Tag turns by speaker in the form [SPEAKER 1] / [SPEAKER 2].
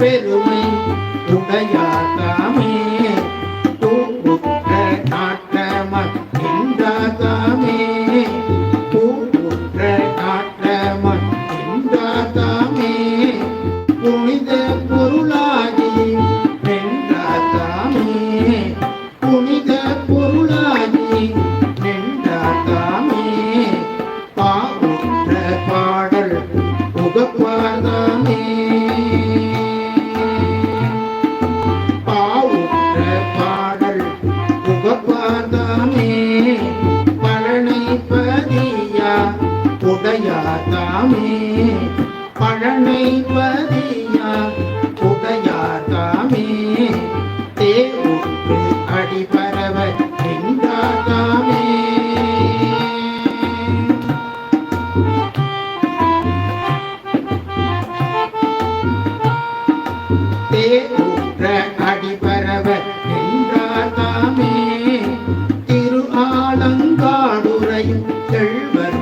[SPEAKER 1] பெருமை உடையாதாமே தூக்குற்ற நாட்டமன் என்றாதாமே தூக்குற்ற நாட்டமன் என்றாதாமே புனித பொருளாகி நின்றாதாமே. புனித பொருளாகி நின்றாதாமே. பாவுற்ற பாடல் புகப்பாதாமே உடையாதாமே பழனை பதியா உடையாதாமே தேவுக்கு அடிபரவ நின்றாதாமே தேவுற அடிபரவ நின்றாதாமே திரு ஆலங்காடுரையும் செல்வர்